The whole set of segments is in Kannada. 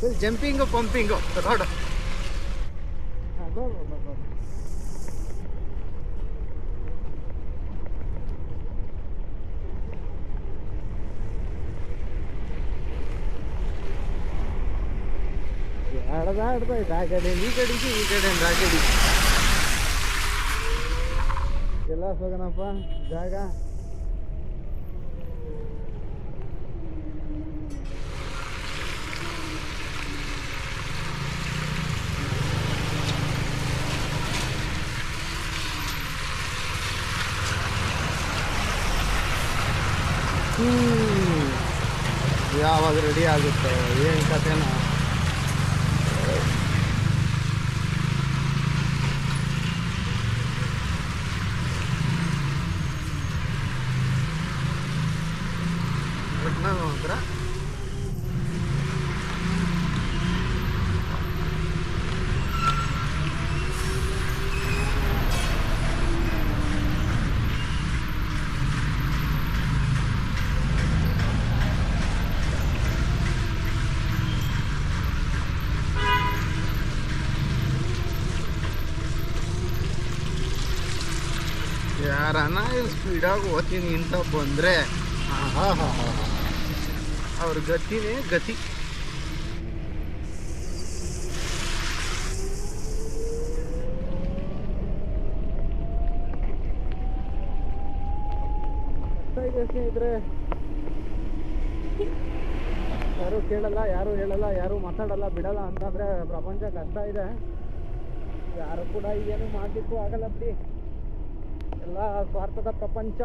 Full jumping, pumping. ರೋಡ್ ಆಡ್ದ ಆ ಕಡೆ ಈ ಕಡೆಗೆ, ಈ ಕಡೆ ಆ ಕಡೆ ಎಲ್ಲ ಹೋಗೋಣಪ್ಪ ಜಾಗ. ಯಾವಾಗ ರೆಡಿ ಆಗುತ್ತೆ ಏನು ಕಥೆನೋ ಒಟ್ನಾಗ ಒಂಥರ ಯಾರನ ಸ್ಪೀಡಾಗಿ ಓದ್ತೀನಿ ಇಂಥ ಬಂದರೆ. ಅವ್ರ ಗತಿನೇ ಗತಿ. ಕಷ್ಟ ಇದೆ ಸ್ನೇಹಿತರೆ? ಯಾರು ಕೇಳಲ್ಲ, ಯಾರು ಹೇಳಲ್ಲ, ಯಾರು ಮಾತಾಡಲ್ಲ, ಬಿಡಲ್ಲ ಅಂತಂದ್ರೆ ಪ್ರಪಂಚ ಕಷ್ಟ ಇದೆ. ಯಾರು ಕೂಡ ಏನು ಮಾಡ್ಲಿಕ್ಕೂ ಆಗಲ್ಲ ಬಿಡಿ. ಎಲ್ಲ ಭಾರತದ ಪ್ರಪಂಚ.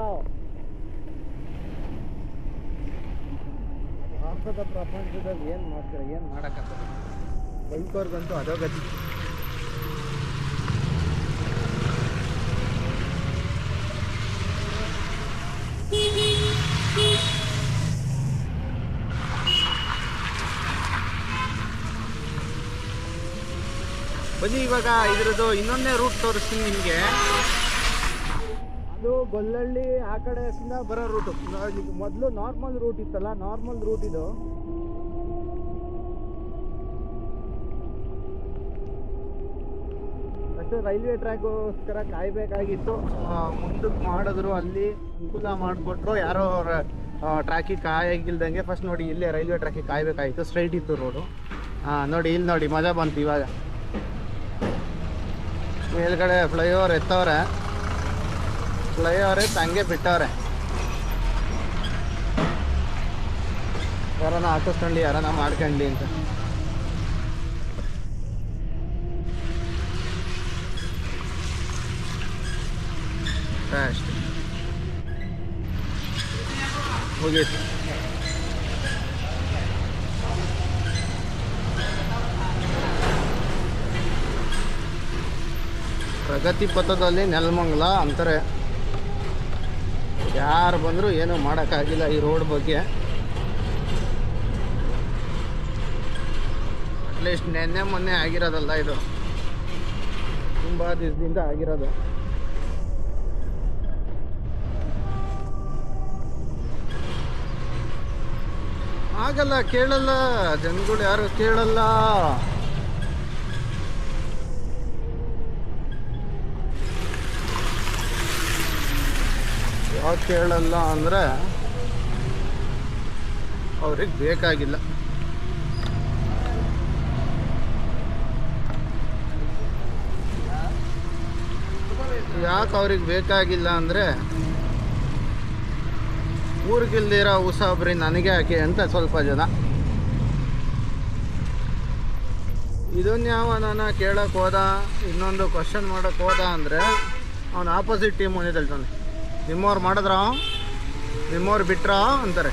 ಭಾರತದ ಪ್ರಪಂಚದಲ್ಲಿ ಏನು ಮಾಡ್ತೀರ, ಏನು ಮಾಡೋಕ್ಕಾಗಲ್ಲ ಬೈಕೋರ್ಗಂತೂ ಅದೋ ಗತಿ. ಬನ್ನಿ ಇವಾಗ ಇದ್ರದ್ದು ಇನ್ನೊಂದೇ ರೂಟ್ ತೋರಿಸ್ತೀನಿ ನಿಮಗೆ. ಅದು ಗೊಲ್ಲಳ್ಳಿ ಆ ಕಡೆಯಿಂದ ಬರೋ ರೂಟು ಮೊದಲು ನಾರ್ಮಲ್ ರೂಟ್ ಇತ್ತಲ್ಲ ನಾರ್ಮಲ್ ರೂಟ್ ಇದು. ಅಷ್ಟು ರೈಲ್ವೆ ಟ್ರ್ಯಾಕ್ಗೋಸ್ಕರ ಕಾಯ್ಬೇಕಾಗಿತ್ತು. ಮುಂದಕ್ಕೆ ಮಾಡಿದ್ರು ಅಲ್ಲಿ ಅನುಕೂಲ ಮಾಡಿಕೊಟ್ರು. ಯಾರೋ ಟ್ರ್ಯಾಕಿಗೆ ಕಾಯಾಗಿಲ್ದಂಗೆ ಫಸ್ಟ್ ನೋಡಿ ಇಲ್ಲೇ ರೈಲ್ವೆ ಟ್ರ್ಯಾಕಿಗೆ ಕಾಯ್ಬೇಕಾಗಿತ್ತು. ಸ್ಟ್ರೈಟ್ ಇತ್ತು ರೋಡು ಹಾಂ ನೋಡಿ, ಇಲ್ಲಿ ನೋಡಿ, ಮಜಾ ಬಂತು ಇವಾಗ. ಮೇಲ್ಗಡೆ ಫ್ಲೈಓವರ್ ಎತ್ತವ್ರೆ. ಫ್ಲೈಓವರ್ ಎತ್ತು ಹಂಗೆ ಬಿಟ್ಟವ್ರೆ ಯಾರನ್ನ ಹಾಕಿಸ್ಕೊಂಡು ಯಾರನ್ನ ಮಾಡ್ಕೊಂಡ್ಲಿ ಅಂತ ಅಷ್ಟೇ ಮುಗೀತು ಪ್ರಗತಿ ಪಥದಲ್ಲಿ ನೆಲಮಂಗಲ ಅಂತಾರೆ ಯಾರು ಬಂದರೂ ಏನೂ ಮಾಡೋಕ್ಕಾಗಿಲ್ಲ ಈ ರೋಡ್ ಬಗ್ಗೆ. ಅಟ್ಲೀಸ್ಟ್ ನೆನ್ನೆ ಮೊನ್ನೆ ಆಗಿರೋದಲ್ಲ ಇದು. ತುಂಬ ದಿವಸದಿಂದ ಆಗಿರೋದು. ಆಗಲ್ಲ, ಕೇಳಲ್ಲ. ಜನಗಳು ಯಾರು ಕೇಳಲ್ಲ ಯಾಕೆ ಕೇಳಲ್ಲ ಅಂದರೆ ಅವ್ರಿಗೆ ಬೇಕಾಗಿಲ್ಲ. ಯಾಕೆ ಅವ್ರಿಗೆ ಬೇಕಾಗಿಲ್ಲ ಅಂದರೆ ಊರಿಗಿಲ್ದಿರೋ ಉಸಾಬ್ರಿ ನನಗೆ ಹಾಕಿ ಅಂತ ಸ್ವಲ್ಪ ಜನ. ಇದನ್ನ ಯಾವ ನಾನು ಕೇಳಕ್ಕೆ ಹೋದ, ಇನ್ನೊಂದು ಕ್ವಶನ್ ಮಾಡೋಕ್ಕೆ ಹೋದ ಅಂದರೆ ಅವನು ಆಪೋಸಿಟ್ ಟೀಮ್ ಹೇಳ್ತಾನೆ ನಿಮ್ಮವ್ರು ಮಾಡಿದ್ರ? ನಿಮ್ಮವ್ರು ಬಿಟ್ರ ಅಂತಾರೆ.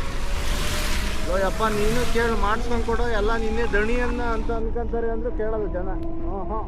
ಅಯ್ಯಪ್ಪ ಯಪ್ಪ, ನೀನು ಕೇಳಿ ಮಾಡಿಸ್ಕೊಂಡು ಕೊಡೋ, ಎಲ್ಲ ನಿನ್ನೆ ದಣಿಯನ್ನ ಅಂತ ಅನ್ಕೊಂತಾರೆ ಅಂದ್ರೆ ಕೇಳೋದು ಜನ. ಹಾಂ ಹಾಂ